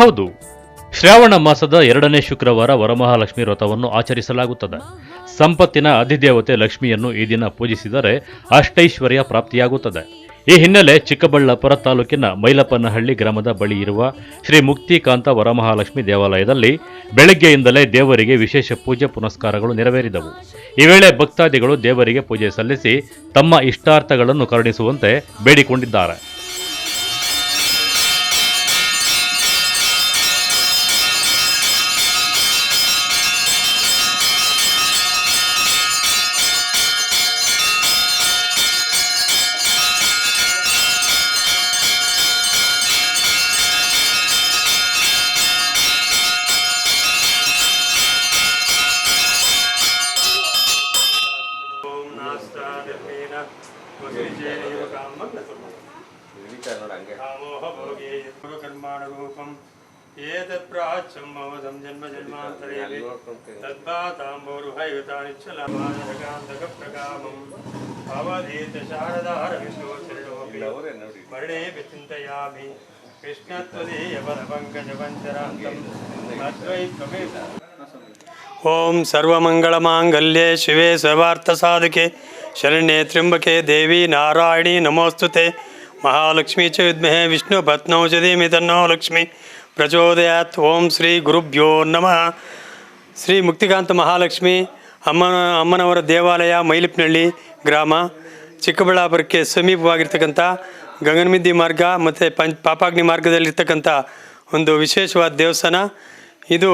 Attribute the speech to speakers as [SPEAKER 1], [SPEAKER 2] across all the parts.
[SPEAKER 1] ಹೌದು. ಶ್ರಾವಣ ಮಾಸದ ಎರಡನೇ ಶುಕ್ರವಾರ ವರಮಹಾಲಕ್ಷ್ಮಿ ವ್ರತವನ್ನು ಆಚರಿಸಲಾಗುತ್ತದೆ. ಸಂಪತ್ತಿನ ಅಧಿದೇವತೆ ಲಕ್ಷ್ಮಿಯನ್ನು ಈ ದಿನ ಪೂಜಿಸಿದರೆ ಅಷ್ಟೈಶ್ವರ್ಯ ಪ್ರಾಪ್ತಿಯಾಗುತ್ತದೆ. ಈ ಹಿನ್ನೆಲೆ ಚಿಕ್ಕಬಳ್ಳಾಪುರ ತಾಲೂಕಿನ ಮೈಲಪ್ಪನಹಳ್ಳಿ ಗ್ರಾಮದ ಬಳಿ ಇರುವ ಶ್ರೀ ಮುಕ್ತಿಕಾಂತ ವರಮಹಾಲಕ್ಷ್ಮಿ ದೇವಾಲಯದಲ್ಲಿ ಬೆಳಗ್ಗೆಯಿಂದಲೇ ದೇವರಿಗೆ ವಿಶೇಷ ಪೂಜೆ ಪುನಸ್ಕಾರಗಳು ನೆರವೇರಿದವು. ಈ ವೇಳೆ ಭಕ್ತಾದಿಗಳು ದೇವರಿಗೆ ಪೂಜೆ ಸಲ್ಲಿಸಿ ತಮ್ಮ ಇಷ್ಟಾರ್ಥಗಳನ್ನು ಕರುಣಿಸುವಂತೆ ಬೇಡಿಕೊಂಡಿದ್ದಾರೆ.
[SPEAKER 2] ಪ್ರಕಾಮಂ ಅವಧೀತ ಮಾಂಗಲ್ಯ ಶಿವೇ ಚಿಂತಯಾಮಿ ಸಾಧಕೆ ಪದಪಂಕಜಪಂಚರಾಂತಂ ತ್ರಿಂಬಕೆ ಓಂ ಸರ್ವಮಂಗಳಮಾಂಗಲ್ಯೆ ಶಿವೆ ಸರ್ವಾರ್ಥಸಾಧಕೆ. ಶರಣ್ಯೆ ತ್ರ್ಯಂಬಕೆ ದೇವಿ ನಾರಾಯಣಿ ನಮೋಸ್ತುತೆ. ಮಹಾಲಕ್ಷ್ಮೀ ಚ ವಿದ್ಮಹೆ ವಿಷ್ಣು ಪತ್ನೌ ಮಿತನ್ನೋ ಲಕ್ಷ್ಮಿ. ಪ್ರಚೋದಯಾತ್ ಓಂ ಶ್ರೀ ಗುರುಭ್ಯೋ ನಮಃ. ಶ್ರೀ ಮುಕ್ತಿಕಾಂತ ಮಹಾಲಕ್ಷ್ಮಿ ಅಮ್ಮನ ಅಮ್ಮನವರ ದೇವಾಲಯ ಮೈಲಿಪ್ನಹಳ್ಳಿ ಗ್ರಾಮ, ಚಿಕ್ಕಬಳ್ಳಾಪುರಕ್ಕೆ ಸಮೀಪವಾಗಿರ್ತಕ್ಕಂಥ ಗಗನಮಿದ್ದಿ ಮಾರ್ಗ ಮತ್ತು ಪಂಚ್, ಪಾಪಾಗ್ನಿ ಮಾರ್ಗದಲ್ಲಿರ್ತಕ್ಕಂಥ ಒಂದು ವಿಶೇಷವಾದ ದೇವಸ್ಥಾನ. ಇದು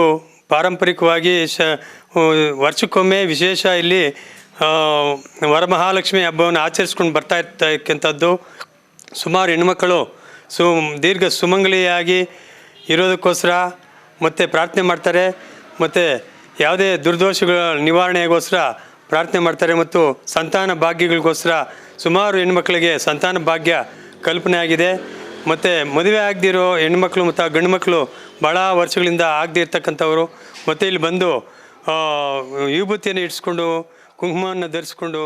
[SPEAKER 2] ಪಾರಂಪರಿಕವಾಗಿ ಶ ವರ್ಷಕ್ಕೊಮ್ಮೆ ವಿಶೇಷ ಇಲ್ಲಿ ವರಮಹಾಲಕ್ಷ್ಮಿ ಹಬ್ಬವನ್ನು ಆಚರಿಸ್ಕೊಂಡು ಬರ್ತಾ ಇರ್ತಕ್ಕಂಥದ್ದು. ಸುಮಾರು ಹೆಣ್ಮಕ್ಕಳು ಸು ದೀರ್ಘ ಸುಮಂಗಲಿಯಾಗಿ ಇರೋದಕ್ಕೋಸ್ಕರ ಮತ್ತು ಪ್ರಾರ್ಥನೆ ಮಾಡ್ತಾರೆ. ಮತ್ತು ಯಾವುದೇ ದುರ್ದೋಷಗಳ ನಿವಾರಣೆಗೋಸ್ಕರ ಪ್ರಾರ್ಥನೆ ಮಾಡ್ತಾರೆ ಮತ್ತು ಸಂತಾನ ಭಾಗ್ಯಗಳಿಗೋಸ್ಕರ ಸುಮಾರು ಹೆಣ್ಮಕ್ಳಿಗೆ ಸಂತಾನ ಭಾಗ್ಯ ಕಲ್ಪನೆ ಆಗಿದೆ. ಮತ್ತು ಮದುವೆ ಆಗದಿರೋ ಹೆಣ್ಮಕ್ಳು ಮತ್ತು ಗಂಡು ಮಕ್ಕಳು ಭಾಳ ವರ್ಷಗಳಿಂದ ಆಗದೇ ಇರ್ತಕ್ಕಂಥವ್ರು. ಮತ್ತು ಇಲ್ಲಿ ಬಂದು ವಿಭೂತಿಯನ್ನು ಇಟ್ಸ್ಕೊಂಡು ಕುಂಕುಮವನ್ನು ಧರಿಸ್ಕೊಂಡು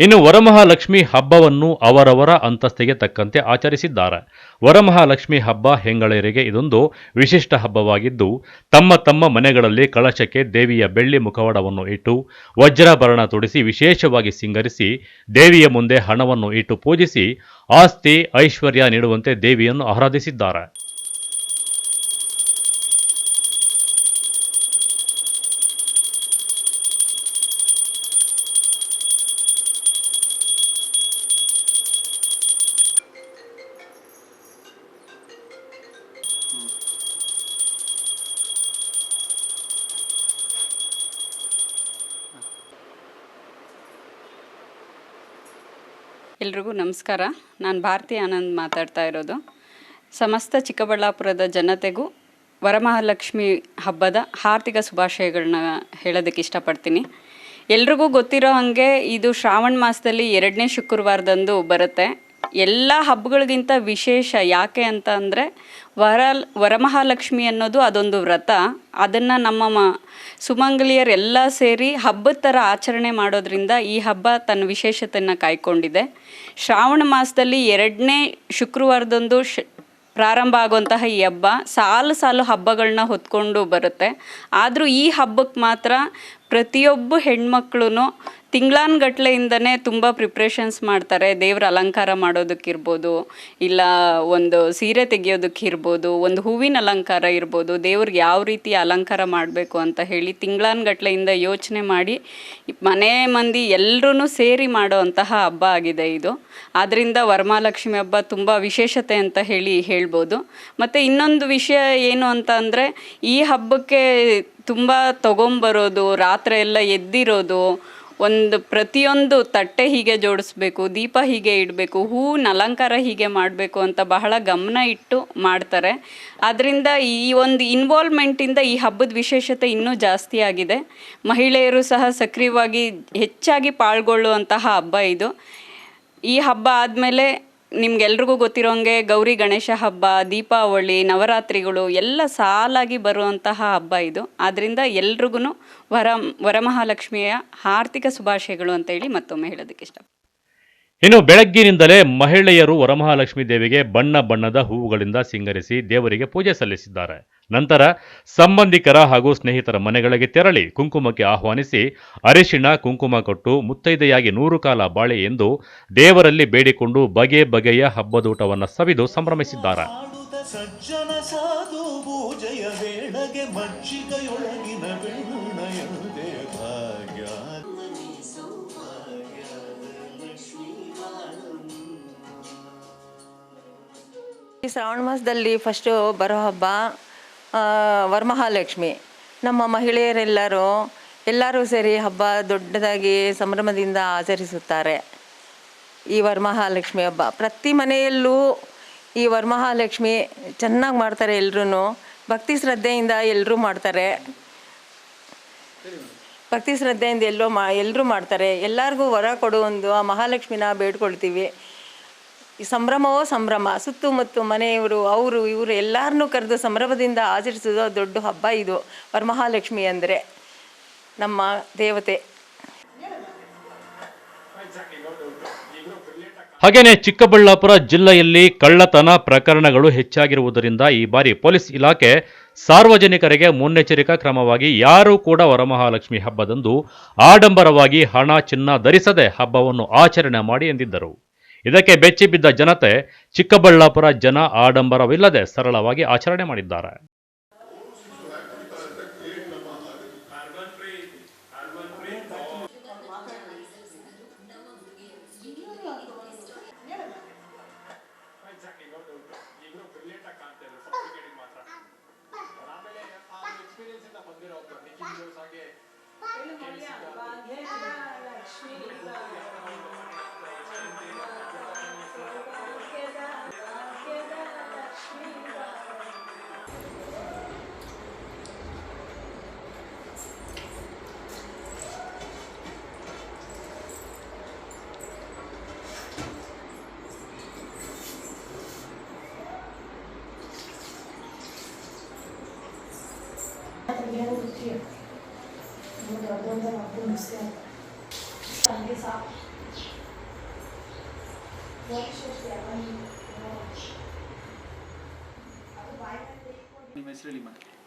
[SPEAKER 1] ಇನ್ನು ವರಮಹಾಲಕ್ಷ್ಮಿ ಹಬ್ಬವನ್ನು ಅವರವರ ಅಂತಸ್ತಿಗೆ ತಕ್ಕಂತೆ ಆಚರಿಸಿದ್ದಾರೆ. ವರಮಹಾಲಕ್ಷ್ಮಿ ಹಬ್ಬ ಹೆಂಗಳರಿಗೆ ಇದೊಂದು ವಿಶಿಷ್ಟ ಹಬ್ಬವಾಗಿದ್ದು, ತಮ್ಮ ತಮ್ಮ ಮನೆಗಳಲ್ಲಿ ಕಳಶಕ್ಕೆ ದೇವಿಯ ಬೆಳ್ಳಿ ಮುಖವಾಡವನ್ನು ಇಟ್ಟು, ವಜ್ರಾಭರಣ ತೊಡಿಸಿ ವಿಶೇಷವಾಗಿ ಸಿಂಗರಿಸಿ, ದೇವಿಯ ಮುಂದೆ ಹಣವನ್ನು ಇಟ್ಟು ಪೂಜಿಸಿ, ಆಸ್ತಿ ಐಶ್ವರ್ಯ ನೀಡುವಂತೆ ದೇವಿಯನ್ನು ಆರಾಧಿಸಿದ್ದಾರೆ.
[SPEAKER 3] ಎಲ್ರಿಗೂ ನಮಸ್ಕಾರ. ನಾನು ಭಾರತಿ ಆನಂದ್ ಮಾತಾಡ್ತಾ ಇರೋದು. ಸಮಸ್ತ ಚಿಕ್ಕಬಳ್ಳಾಪುರದ ಜನತೆಗೂ ವರಮಹಾಲಕ್ಷ್ಮಿ ಹಬ್ಬದ ಆರ್ಥಿಕ ಶುಭಾಶಯಗಳನ್ನ ಹೇಳೋದಕ್ಕೆ ಇಷ್ಟಪಡ್ತೀನಿ. ಎಲ್ರಿಗೂ ಗೊತ್ತಿರೋ ಹಾಗೆ ಇದು ಶ್ರಾವಣ ಮಾಸದಲ್ಲಿ ಎರಡನೇ ಶುಕ್ರವಾರದಂದು ಬರುತ್ತೆ. ಎಲ್ಲ ಹಬ್ಬಗಳಿಗಿಂತ ವಿಶೇಷ ಯಾಕೆ ಅಂತ ಅಂದರೆ ವರ, ವರಮಹಾಲಕ್ಷ್ಮಿ ಅನ್ನೋದು ಅದೊಂದು ವ್ರತ. ಅದನ್ನು ನಮ್ಮ ಮ ಸುಮಂಗಲಿಯರೆಲ್ಲ ಸೇರಿ ಹಬ್ಬದ ಥರ ಆಚರಣೆ ಮಾಡೋದ್ರಿಂದ ಈ ಹಬ್ಬ ತನ್ನ ವಿಶೇಷತೆಯನ್ನು ಕಾಯ್ಕೊಂಡಿದೆ. ಶ್ರಾವಣ ಮಾಸದಲ್ಲಿ ಎರಡನೇ ಶುಕ್ರವಾರದಂದು ಶ, ಪ್ರಾರಂಭ ಆಗುವಂತಹ ಈ ಹಬ್ಬ ಸಾಲು ಸಾಲು ಹಬ್ಬಗಳನ್ನ ಹೊತ್ಕೊಂಡು ಬರುತ್ತೆ. ಆದರೂ ಈ ಹಬ್ಬಕ್ಕೆ ಮಾತ್ರ ಪ್ರತಿಯೊಬ್ಬ ಹೆಣ್ಮಕ್ಳು ತಿಂಗಳಾನ್ಗಟ್ಲೆಯಿಂದನೇ ತುಂಬ ಪ್ರಿಪ್ರೇಷನ್ಸ್ ಮಾಡ್ತಾರೆ. ದೇವ್ರ ಅಲಂಕಾರ ಮಾಡೋದಕ್ಕಿರ್ಬೋದು, ಇಲ್ಲ ಒಂದು ಸೀರೆ ತೆಗೆಯೋದಕ್ಕಿರ್ಬೋದು, ಒಂದು ಹೂವಿನ ಅಲಂಕಾರ ಇರ್ಬೋದು, ದೇವ್ರಿಗೆ ಯಾವ ರೀತಿ ಅಲಂಕಾರ ಮಾಡಬೇಕು ಅಂತ ಹೇಳಿ ತಿಂಗಳಾನ್ಗಟ್ಲೆಯಿಂದ ಯೋಚನೆ ಮಾಡಿ, ಮನೆ ಮಂದಿ ಎಲ್ಲರೂ ಸೇರಿ ಮಾಡೋವಂತಹ ಹಬ್ಬ ಆಗಿದೆ ಇದು. ಆದ್ದರಿಂದ ವರಮಹಾಲಕ್ಷ್ಮಿ ಹಬ್ಬ ತುಂಬ ವಿಶೇಷತೆ ಅಂತ ಹೇಳಿ ಹೇಳ್ಬೋದು. ಮತ್ತು ಇನ್ನೊಂದು ವಿಷಯ ಏನು ಅಂತ ಈ ಹಬ್ಬಕ್ಕೆ ತುಂಬ ತಗೊಂಬರೋದು, ರಾತ್ರಿ ಎಲ್ಲ ಎದ್ದಿರೋದು, ಒಂದು ಪ್ರತಿಯೊಂದು ತಟ್ಟೆ ಹೀಗೆ ಜೋಡಿಸ್ಬೇಕು, ದೀಪ ಹೀಗೆ ಇಡಬೇಕು ಹೂವಿನ ಅಲಂಕಾರ ಹೀಗೆ ಮಾಡಬೇಕು ಅಂತ ಬಹಳ ಗಮನ ಇಟ್ಟು ಮಾಡ್ತಾರೆ. ಆದ್ದರಿಂದ ಈ ಒಂದು ಇನ್ವಾಲ್ವ್ಮೆಂಟಿಂದ ಈ ಹಬ್ಬದ ವಿಶೇಷತೆ ಇನ್ನೂ ಜಾಸ್ತಿ ಆಗಿದೆ. ಮಹಿಳೆಯರು ಸಹ ಸಕ್ರಿಯವಾಗಿ ಹೆಚ್ಚಾಗಿ ಪಾಲ್ಗೊಳ್ಳುವಂತಹ ಹಬ್ಬ ಇದು. ಈ ಹಬ್ಬ ಆದಮೇಲೆ ನಿಮ್ಗೆಲ್ರಿಗೂ ಗೊತ್ತಿರೋಂಗೆ ಗೌರಿ ಗಣೇಶ ಹಬ್ಬ, ದೀಪಾವಳಿ, ನವರಾತ್ರಿಗಳು ಎಲ್ಲ ಸಾಲಾಗಿ ಬರುವಂತಹ ಹಬ್ಬ ಇದು. ಆದ್ದರಿಂದ ಎಲ್ರಿಗೂ ವರ ವರಮಹಾಲಕ್ಷ್ಮಿಯ ಆರ್ಥಿಕ ಶುಭಾಶಯಗಳು ಅಂತೇಳಿ ಮತ್ತೊಮ್ಮೆ ಹೇಳೋದಕ್ಕೆ ಇಷ್ಟ
[SPEAKER 1] ಇನ್ನು ಬೆಳಗ್ಗಿನಿಂದಲೇ ಮಹಿಳೆಯರು ವರಮಹಾಲಕ್ಷ್ಮಿ ದೇವಿಗೆ ಬಣ್ಣ ಬಣ್ಣದ ಹೂವುಗಳಿಂದ ಸಿಂಗರಿಸಿ ದೇವರಿಗೆ ಪೂಜೆ ಸಲ್ಲಿಸಿದ್ದಾರೆ. ನಂತರ ಸಂಬಂಧಿಕರ ಹಾಗೂ ಸ್ನೇಹಿತರ ಮನೆಗಳಿಗೆ ತೆರಳಿ ಕುಂಕುಮಕ್ಕೆ ಆಹ್ವಾನಿಸಿ ಅರಿಶಿಣ, ಕುಂಕುಮ ಕೊಟ್ಟು ಮುತ್ತೈದೆಯಾಗಿ ನೂರು ಕಾಲ ಬಾಳೆ ಎಂದು ದೇವರಲ್ಲಿ ಬೇಡಿಕೊಂಡು ಬಗೆ ಬಗೆಯ ಹಬ್ಬದೂಟವನ್ನು ಸವಿದು ಸಂಭ್ರಮಿಸಿದ್ದಾರೆ.
[SPEAKER 4] ಈ ಶ್ರಾವಣ ಮಾಸದಲ್ಲಿ ಫಸ್ಟು ಬರೋ ಹಬ್ಬ ವರಮಹಾಲಕ್ಷ್ಮಿ. ನಮ್ಮ ಮಹಿಳೆಯರೆಲ್ಲರೂ ಎಲ್ಲರೂ ಸೇರಿ ಹಬ್ಬ ದೊಡ್ಡದಾಗಿ ಸಂಭ್ರಮದಿಂದ ಆಚರಿಸುತ್ತಾರೆ ಈ ವರಮಹಾಲಕ್ಷ್ಮಿ ಹಬ್ಬ. ಪ್ರತಿ ಮನೆಯಲ್ಲೂ ಈ ವರಮಹಾಲಕ್ಷ್ಮಿ ಚೆನ್ನಾಗಿ ಮಾಡ್ತಾರೆ ಎಲ್ಲರೂ ಭಕ್ತಿ ಶ್ರದ್ಧೆಯಿಂದ ಎಲ್ಲರೂ ಮಾಡ್ತಾರೆ. ಭಕ್ತಿ ಶ್ರದ್ಧೆಯಿಂದ ಎಲ್ಲೋ ಮಾ ಎಲ್ಲರೂ ಮಾಡ್ತಾರೆ. ಎಲ್ಲರಿಗೂ ವರ ಕೊಡು ಒಂದು ಆ ಮಹಾಲಕ್ಷ್ಮಿನ ಬೇಡ್ಕೊಳ್ತೀವಿ. ಈ ಸಂಭ್ರಮವೋ ಸಂಭ್ರಮ. ಸುತ್ತಮುತ್ತ ಮನೆಯವರು, ಅವರು, ಇವರು ಎಲ್ಲರನ್ನೂ ಕರೆದು ಸಂಭ್ರಮದಿಂದ ಆಚರಿಸೋದು ದೊಡ್ಡ ಹಬ್ಬ ಇದು. ವರಮಹಾಲಕ್ಷ್ಮಿ ಅಂದರೆ ನಮ್ಮ ದೇವತೆ.
[SPEAKER 1] ಹಾಗೆಯೇ ಚಿಕ್ಕಬಳ್ಳಾಪುರ ಜಿಲ್ಲೆಯಲ್ಲಿ ಕಳ್ಳತನ ಪ್ರಕರಣಗಳು ಹೆಚ್ಚಾಗಿರುವುದರಿಂದ ಈ ಬಾರಿ ಪೊಲೀಸ್ ಇಲಾಖೆ ಸಾರ್ವಜನಿಕರಿಗೆ ಮುನ್ನೆಚ್ಚರಿಕಾ ಕ್ರಮವಾಗಿ ಯಾರೂ ಕೂಡ ವರಮಹಾಲಕ್ಷ್ಮಿ ಹಬ್ಬದಂದು ಆಡಂಬರವಾಗಿ ಹಣ ಚಿನ್ನ ಧರಿಸದೆ ಹಬ್ಬವನ್ನು ಆಚರಣೆ ಮಾಡಿ ಎಂದಿದ್ದರು. ಇದಕ್ಕೆ ಬೆಚ್ಚಿಬಿದ್ದ ಜನತೆ ಚಿಕ್ಕಬಳ್ಳಾಪುರ ಜನ ಆಡಂಬರವಿಲ್ಲದೆ ಸರಳವಾಗಿ ಆಚರಣೆ ಮಾಡಿದ್ದಾರೆ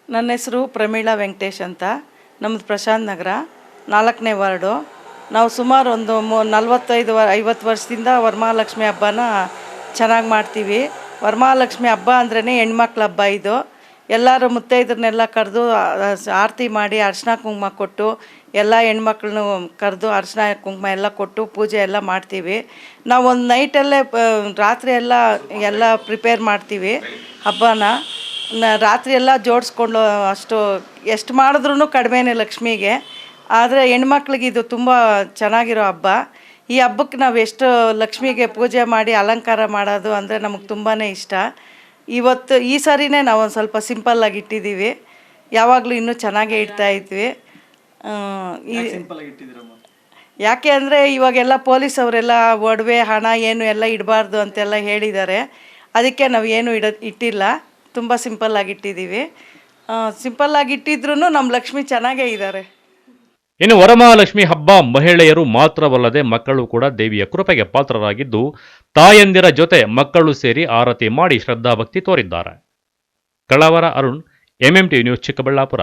[SPEAKER 5] ನನ್ನ ಹೆಸರು ಪ್ರಮೀಳಾ ವೆಂಕಟೇಶ್ ಅಂತ. ನಮ್ಮದು ಪ್ರಶಾಂತ್ ನಗರ, ನಾಲ್ಕನೇ ವಾರ್ಡು. ನಾವು ಸುಮಾರು ಒಂದು ಮೂ ನಲ್ವತ್ತೈದು ಐವತ್ತು ವರ್ಷದಿಂದ ವರಮಹಾಲಕ್ಷ್ಮಿ ಹಬ್ಬನ ಚೆನ್ನಾಗಿ ಮಾಡ್ತೀವಿ. ವರಮಹಾಲಕ್ಷ್ಮಿ ಹಬ್ಬ ಅಂದ್ರೇ ಹೆಣ್ಮಕ್ಳ ಹಬ್ಬ ಇದು. ಎಲ್ಲರೂ ಮುತ್ತೈದರನ್ನೆಲ್ಲ ಕರೆದು ಆರತಿ ಮಾಡಿ ಅರ್ಶಿನ ಕುಂಕುಮ ಕೊಟ್ಟು, ಎಲ್ಲ ಹೆಣ್ಮಕ್ಳನ್ನು ಕರೆದು ಅರ್ಶಿನ ಕುಂಕುಮ ಎಲ್ಲ ಕೊಟ್ಟು ಪೂಜೆ ಎಲ್ಲ ಮಾಡ್ತೀವಿ. ನಾವು ಒಂದು ನೈಟಲ್ಲೇ ರಾತ್ರಿ ಎಲ್ಲ ಎಲ್ಲ ಪ್ರಿಪೇರ್ ಮಾಡ್ತೀವಿ ಹಬ್ಬನ. ರಾತ್ರಿ ಎಲ್ಲ ಜೋಡಿಸ್ಕೊಂಡು ಅಷ್ಟು, ಎಷ್ಟು ಮಾಡಿದ್ರೂ ಕಡಿಮೆನೇ ಲಕ್ಷ್ಮಿಗೆ. ಆದರೆ ಹೆಣ್ಮಕ್ಳಿಗೆ ಇದು ತುಂಬ ಚೆನ್ನಾಗಿರೋ ಹಬ್ಬ. ಈ ಹಬ್ಬಕ್ಕೆ ನಾವು ಎಷ್ಟು ಲಕ್ಷ್ಮಿಗೆ ಪೂಜೆ ಮಾಡಿ ಅಲಂಕಾರ ಮಾಡೋದು ಅಂದರೆ ನಮಗೆ ತುಂಬಾ ಇಷ್ಟ. ಇವತ್ತು ಈ ಸಾರಿನೇ ನಾವು ಒಂದು ಸ್ವಲ್ಪ ಸಿಂಪಲ್ಲಾಗಿ ಇಟ್ಟಿದ್ದೀವಿ. ಯಾವಾಗಲೂ ಇನ್ನೂ ಚೆನ್ನಾಗೇ ಇಡ್ತಾ ಇದ್ವಿ. ಈ ಯಾಕೆ ಅಂದರೆ ಇವಾಗೆಲ್ಲ ಪೊಲೀಸ್ ಅವರೆಲ್ಲ ಒಡವೆ ಹಣ ಏನು ಎಲ್ಲ ಇಡಬಾರ್ದು ಅಂತೆಲ್ಲ ಹೇಳಿದ್ದಾರೆ. ಅದಕ್ಕೆ ನಾವು ಏನು ಇಡ ಇಟ್ಟಿಲ್ಲ. ತುಂಬ ಸಿಂಪಲ್ಲಾಗಿ ಇಟ್ಟಿದ್ದೀವಿ. ಸಿಂಪಲ್ಲಾಗಿ ಇಟ್ಟಿದ್ರೂ ನಮ್ಮ ಲಕ್ಷ್ಮಿ ಚೆನ್ನಾಗೇ ಇದ್ದಾರೆ.
[SPEAKER 1] ಇನ್ನು ವರಮಹಾಲಕ್ಷ್ಮಿ ಹಬ್ಬ ಮಹಿಳೆಯರು ಮಾತ್ರವಲ್ಲದೆ ಮಕ್ಕಳು ಕೂಡ ದೇವಿಯ ಕೃಪೆಗೆ ಪಾತ್ರರಾಗಿದ್ದು, ತಾಯಂದಿರ ಜೊತೆ ಮಕ್ಕಳು ಸೇರಿ ಆರತಿ ಮಾಡಿ ಶ್ರದ್ಧಾಭಕ್ತಿ ತೋರಿದ್ದಾರೆ. ಕಳವರ ಅರುಣ್ ಎಂಎಂಟಿ ನ್ಯೂಸ್ ಚಿಕ್ಕಬಳ್ಳಾಪುರ.